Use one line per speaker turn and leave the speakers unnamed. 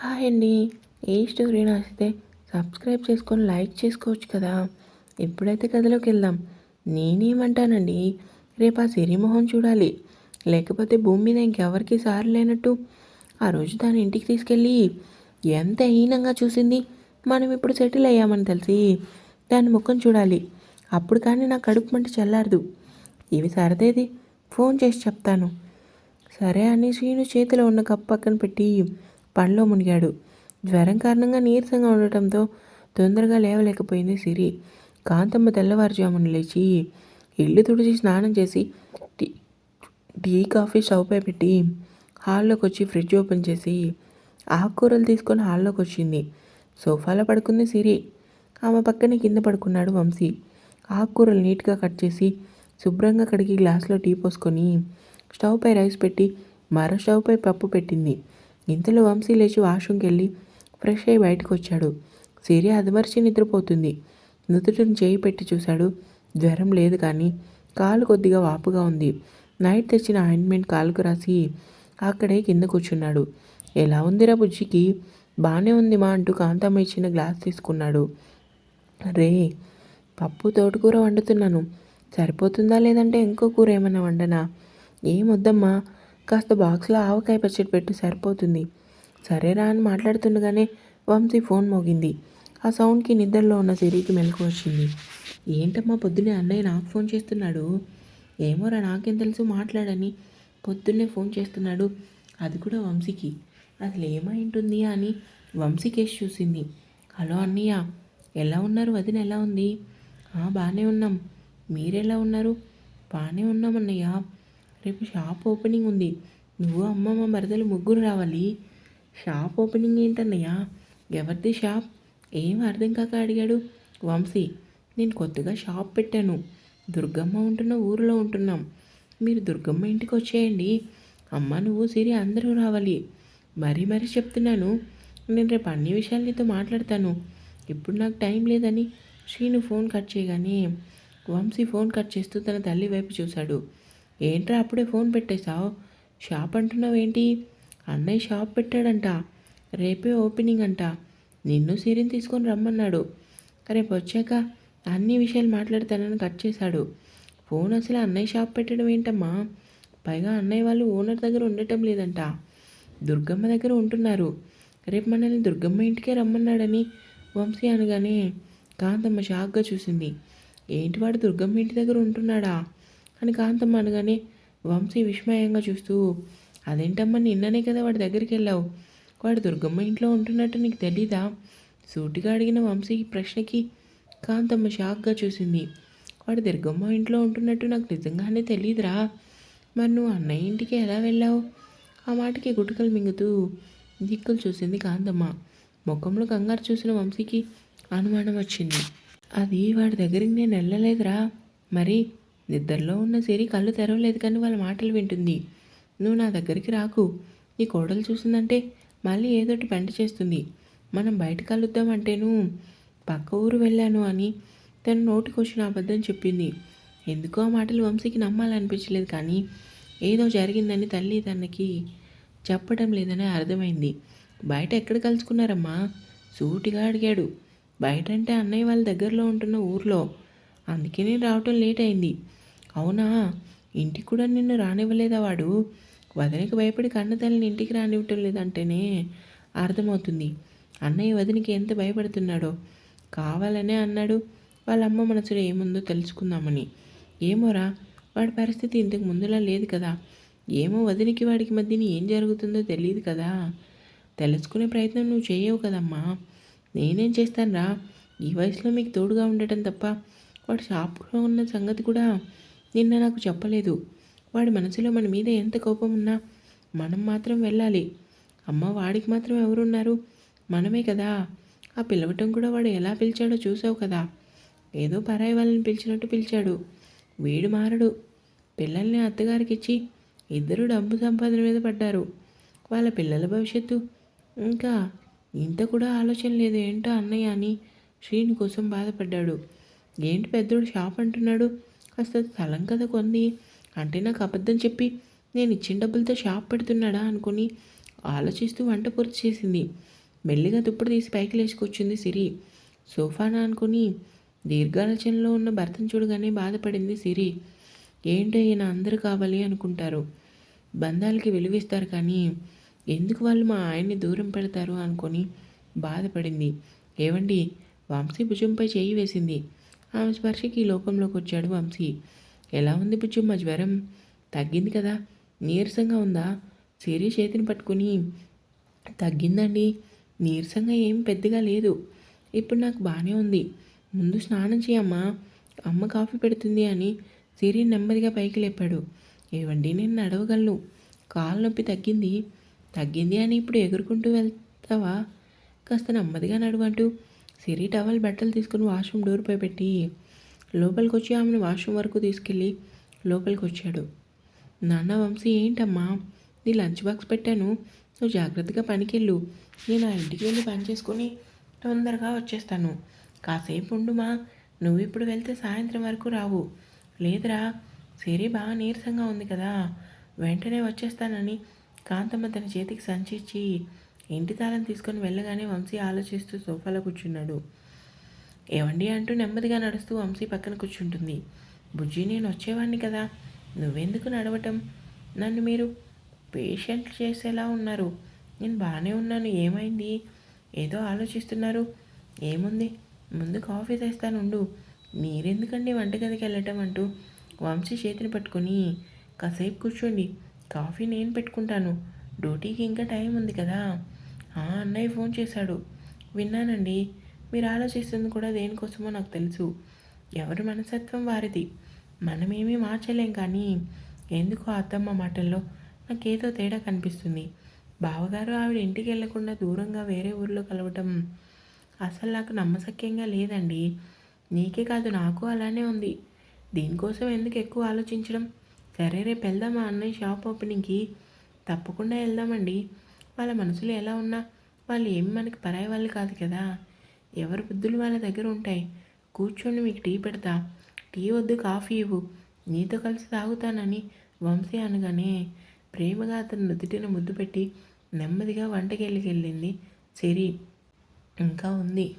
Hi అండి. ఏ story నచ్చితే సబ్స్క్రైబ్ చేసుకొని లైక్ చేసుకోవచ్చు కదా. ఎప్పుడైతే కథలోకి వెళ్దాం. నేనేమంటానండి? రేపు ఆ సిరిమోహన్ చూడాలి. లేకపోతే భూమి మీద ఇంకెవరికి సారు లేనట్టు. ఆ రోజు దాని ఇంటికి తీసుకెళ్ళి ఎంత హీనంగా చూసింది. మనం ఇప్పుడు సెటిల్ అయ్యామని తెలిసి దాని ముఖం చూడాలి. అప్పుడు కానీ నా కడుపు మంట చల్లారదు. ఇవి సరదేది? ఫోన్ చేసి చెప్తాను. సరే అని శ్రీను చేతిలో ఉన్న కప్పు పక్కన పెట్టి పనిలో మునిగాడు. జ్వరం కారణంగా నీరసంగా ఉండటంతో తొందరగా లేవలేకపోయింది సిరి. కాంతమ్మ తెల్లవారుజామున లేచి ఇల్లు తుడిచి స్నానం చేసి టీ టీ కాఫీ స్టవ్పై పెట్టి హాల్లోకి వచ్చి ఫ్రిడ్జ్ ఓపెన్ చేసి ఆకుకూరలు తీసుకొని హాల్లోకి వచ్చింది సోఫాలో పడుకుంది సిరి. ఆమె పక్కనే కింద పడుకున్నాడు వంశీ. ఆకుకూరలు నీట్గా కట్ చేసి శుభ్రంగా కడిగి గ్లాస్లో టీ పోసుకొని స్టవ్ పై రైస్ పెట్టి మరో స్టవ్ పై పప్పు పెట్టింది. ఇంతలో వంశీ లేచి వాష్రూమ్కి వెళ్ళి ఫ్రెష్ అయ్యి బయటకు వచ్చాడు. సిరి అదమర్చి నిద్రపోతుంది. నుదుటిని చేయి పెట్టి చూశాడు. జ్వరం లేదు కానీ కాలు కొద్దిగా వాపుగా ఉంది. నైట్ తెచ్చిన ఆయింట్మెంట్ కాలుకు రాసి అక్కడే కింద కూర్చున్నాడు. ఎలా ఉందిరా బుజ్జికి? బాగానే ఉంది మా అంటూ కాంతమ్మ ఇచ్చిన గ్లాస్ తీసుకున్నాడు. రే పప్పు తోటకూర వండుతున్నాను. సరిపోతుందా లేదంటే ఇంకో కూర ఏమన్నా వండనా? ఏం వద్దమ్మా కాస్త బాక్స్లో ఆవకాయ పచ్చడి పెట్టు సరిపోతుంది. సరేరా అని మాట్లాడుతుండగానే వంశీ ఫోన్ మోగింది. ఆ సౌండ్కి నిద్రలో ఉన్న సిరికి మెలకు వచ్చింది. ఏంటమ్మా పొద్దున్నే అన్నయ్య నాకు ఫోన్ చేస్తున్నాడు? ఏమోరా నాకేం తెలుసు మాట్లాడని పొద్దున్నే ఫోన్ చేస్తున్నాడు. అది కూడా వంశీకి. అసలు ఏమై ఉంటుంది అని వంశీ కేసు చూసింది. హలో అన్నయ్య ఎలా ఉన్నారు? వదిన ఎలా ఉంది? బాగానే ఉన్నాం. మీరెలా ఉన్నారు? బాగానే ఉన్నాం అన్నయ్య. రేపు షాప్ ఓపెనింగ్ ఉంది. నువ్వు అమ్మ మా మరదలు ముగ్గురు రావాలి. షాప్ ఓపెనింగ్ ఏంటన్నయ్యా? ఎవరిది షాప్? ఏం అర్థం కాక అడిగాడు. వంశీ నేను కొత్తగా షాప్ పెట్టాను. దుర్గమ్మ ఉంటున్న ఊరిలో ఉంటున్నాం. మీరు దుర్గమ్మ ఇంటికి వచ్చేయండి. అమ్మ నువ్వు సిరి అందరూ రావాలి. మరీ మరీ చెప్తున్నాను. నేను రేపు అన్ని విషయాలు నీతో మాట్లాడతాను. ఇప్పుడు నాకు టైం లేదని శ్రీను ఫోన్ కట్ చేయగానే వంశీ ఫోన్ కట్ చేస్తూ తన తల్లి వైపు చూశాడు. ఏంట్రా అప్పుడే ఫోన్ పెట్టేశావు? షాప్ అంటున్నావేంటి? అన్నయ్య షాప్ పెట్టాడంట. రేపే ఓపెనింగ్ అంట. నిన్ను సీరియన్ తీసుకొని రమ్మన్నాడు. రేపు వచ్చాక అన్ని విషయాలు మాట్లాడతానని కట్ చేశాడు. ఫోన్ అసలు అన్నయ్య షాప్ పెట్టడం ఏంటమ్మా? పైగా అన్నయ్య వాళ్ళు ఓనర్ దగ్గర ఉండటం లేదంట. దుర్గమ్మ దగ్గర ఉంటున్నారు. రేపు మనల్ని దుర్గమ్మ ఇంటికే రమ్మన్నాడని వంశీ అనగానే కాంతమ్మ షాక్గా చూసింది. ఏంటి వాడు దుర్గమ్మ ఇంటి దగ్గర ఉంటున్నాడా? అని కాంతమ్మ అనగానే వంశీ విస్మయంగా చూస్తూ అదేంటమ్మా నిన్ననే కదా వాడి దగ్గరికి వెళ్ళావు? వాడు దుర్గమ్మ ఇంట్లో ఉంటున్నట్టు నీకు తెలీదా? సూటిగా అడిగిన వంశీ ప్రశ్నకి కాంతమ్మ షాక్గా చూసింది. వాడు దుర్గమ్మ ఇంట్లో ఉంటున్నట్టు నాకు నిజంగానే తెలియదురా మరి నువ్వు అన్నయ్య ఇంటికి ఎలా వెళ్ళావు? ఆ మాటకి గుటుకలు మింగుతూ దిక్కులు చూసింది కాంతమ్మ. ముఖంలో కంగారు చూసిన వంశీకి అనుమానం వచ్చింది. అది వాడి దగ్గరికి నేను వెళ్ళలేదురా. మరి నిద్రలో ఉన్న సిరి కళ్ళు తెరవలేదు కానీ వాళ్ళ మాటలు వింటుంది. నువ్వు నా దగ్గరికి రాకు. నీ కోడలు చూసిందంటే మళ్ళీ ఏదోటి పెంట చేస్తుంది. మనం బయట కలుద్దామంటేను పక్క ఊరు వెళ్ళాను అని తన నోటికి వచ్చిన అబద్ధం చెప్పింది. ఎందుకో ఆ మాటలు వంశీకి నమ్మాలనిపించలేదు కానీ ఏదో జరిగిందని తల్లి తనకి చెప్పడం లేదని అర్థమైంది. బయట ఎక్కడ కలుసుకున్నారమ్మా? సూటిగా అడిగాడు. బయట అంటే అన్నయ్య వాళ్ళ దగ్గరలో ఉంటున్న ఊర్లో. అందుకే నేను రావటం లేట్ అయింది. అవునా? ఇంటికి కూడా నిన్ను రానివ్వలేదా వాడు? వదినకి భయపడి కన్న తల్లిని ఇంటికి రానివ్వటం లేదంటేనే అర్థమవుతుంది. అన్నయ్య వదినకి ఎంత భయపడుతున్నాడో. కావాలనే అన్నాడు. వాళ్ళ అమ్మ మనసులో ఏముందో తెలుసుకుందామని. ఏమోరా వాడి పరిస్థితి ఇంతకు ముందులా లేదు కదా. ఏమో వదినకి వాడికి మధ్యన ఏం జరుగుతుందో తెలియదు కదా. తెలుసుకునే ప్రయత్నం నువ్వు చేయవు కదమ్మా. నేనేం చేస్తానురా? ఈ వయసులో మీకు తోడుగా ఉండటం తప్ప వాడు షాప్లో ఉన్న సంగతి కూడా నిన్న నాకు చెప్పలేదు. వాడి మనసులో మన మీద ఎంత కోపం ఉన్నా మనం మాత్రం వెళ్ళాలి. అమ్మ వాడికి మాత్రం ఎవరున్నారు? మనమే కదా. ఆ పిలవటం కూడా వాడు ఎలా పిలిచాడో చూసావు కదా. ఏదో పరాయి వాళ్ళని పిలిచినట్టు పిలిచాడు. వీడు మారడు. పిల్లల్ని అత్తగారికి ఇచ్చి ఇద్దరు డబ్బు సంపాదన మీద పడ్డారు. వాళ్ళ పిల్లల భవిష్యత్తు ఇంకా ఇంత కూడా ఆలోచన లేదు. ఏంటో అన్నయ్య అని శ్రీని కోసం బాధపడ్డాడు. ఏంటి పెద్దోడు షాప్ అంటున్నాడు? కాస్త స్థలం కదా కొంది. అంటే నాకు అబద్ధం చెప్పి నేను ఇచ్చిన డబ్బులతో షాప్ పెడుతున్నాడా అనుకుని ఆలోచిస్తూ వంట పూర్తి చేసింది. మెల్లిగా దుప్పుడు తీసి పైకి లేచుకొచ్చింది సిరి. సోఫానా అనుకుని దీర్ఘాలోచనలో ఉన్న భర్తను చూడగానే బాధపడింది సిరి. ఏంటో ఈయన అందరూ కావాలి అనుకుంటారు. బంధాలకి విలువిస్తారు కానీ ఎందుకు వాళ్ళు మా ఆయన్ని దూరం పెడతారు అనుకొని బాధపడింది. ఏవండి? వంశీ భుజంపై చేయి వేసింది. ఆమె స్పర్శకి ఈ లోకంలోకి వచ్చాడు వంశీ. ఎలా ఉంది బుజ్జమ్మ జ్వరం? తగ్గింది కదా. నీరసంగా ఉందా? సిరి చేతిని పట్టుకుని తగ్గిందండి. నీరసంగా ఏం పెద్దగా లేదు. ఇప్పుడు నాకు బాగానే ఉంది. ముందు స్నానం చేయమ్మా. అమ్మ కాఫీ పెడుతుంది అని సిరి నెమ్మదిగా పైకి లేపాడు. ఏవండి నేను నడవగలను కాలు నొప్పి తగ్గింది. తగ్గింది అని ఇప్పుడు ఎగురుకుంటూ వెళ్తావా? కాస్త నెమ్మదిగా నడువంటూ సిరి టవల్ బట్టలు తీసుకుని వాష్రూమ్ డోర్పై పెట్టి లోపలికి వచ్చి ఆమెను వాష్రూమ్ వరకు తీసుకెళ్ళి లోపలికి వచ్చాడు నాన్న వంశీ ఏంటమ్మా? నీ లంచ్ బాక్స్ పెట్టాను. నువ్వు జాగ్రత్తగా పనికెళ్ళు. నేను ఆ ఇంటికి వెళ్ళి పని చేసుకొని తొందరగా వచ్చేస్తాను. కాసేపు ఉండుమా? నువ్వు ఇప్పుడు వెళ్తే సాయంత్రం వరకు రావు. లేదురా సిరి బాగా నీరసంగా ఉంది కదా. వెంటనే వచ్చేస్తానని కాంతమ్మ తన చేతికి సంచి ఇచ్చి ఇంటి తాళం తీసుకొని వెళ్ళగానే వంశీ ఆలోచిస్తూ సోఫాలో కూర్చున్నాడు. ఏవండి అంటూ నెమ్మదిగా నడుస్తూ వంశీ పక్కన కూర్చుంటుంది. బుజ్జి నేను వచ్చేవాడిని కదా. నువ్వెందుకు నడవటం? నన్ను మీరు పేషెంట్ చేసేలా ఉన్నారు. నేను బాగానే ఉన్నాను. ఏమైంది? ఏదో ఆలోచిస్తున్నారు. ఏముంది? ముందు కాఫీ తెస్తానుండు. మీరెందుకండి వంటగదికి వెళ్ళటం అంటూ వంశీ చేతిని పట్టుకొని కాసేపు కూర్చోండి. కాఫీ నేను పెట్టుకుంటాను. డ్యూటీకి ఇంకా టైం ఉంది కదా. అన్నయ్య ఫోన్ చేశాడు. విన్నానండి. మీరు ఆలోచిస్తుంది కూడా దేనికోసమో నాకు తెలుసు. ఎవరి మనసత్వం వారిది. మనమేమీ మార్చలేం కానీ ఎందుకో అత్తమ్మ మాటల్లో నాకేదో తేడా కనిపిస్తుంది. బావగారు ఆవిడ ఇంటికి వెళ్ళకుండా దూరంగా వేరే ఊర్లో కలవటం అసలు నాకు నమ్మశక్యంగా లేదండి. నీకే కాదు నాకు అలానే ఉంది. దీనికోసం ఎందుకు ఎక్కువ ఆలోచించడం? సరే రేపు వెళ్దామా అన్నయ్య షాప్ ఓపెనింగ్కి. తప్పకుండా వెళ్దామండి. వాళ్ళ మనసులో ఎలా ఉన్నా వాళ్ళు ఏమి మనకి పరాయి వాళ్ళు కాదు కదా. ఎవరి బుద్ధులు వాళ్ళ దగ్గర ఉంటాయి. కూర్చొని మీకు టీ పెడతా. టీ వద్దు కాఫీ ఇవ్వు. నీతో కలిసి తాగుతానని వంశీ అనగానే ప్రేమగా అతను నుదుటిన ముద్దు పెట్టి నెమ్మదిగా వంటకెళ్ళికెళ్ళింది సిరి ఇంకా ఉంది.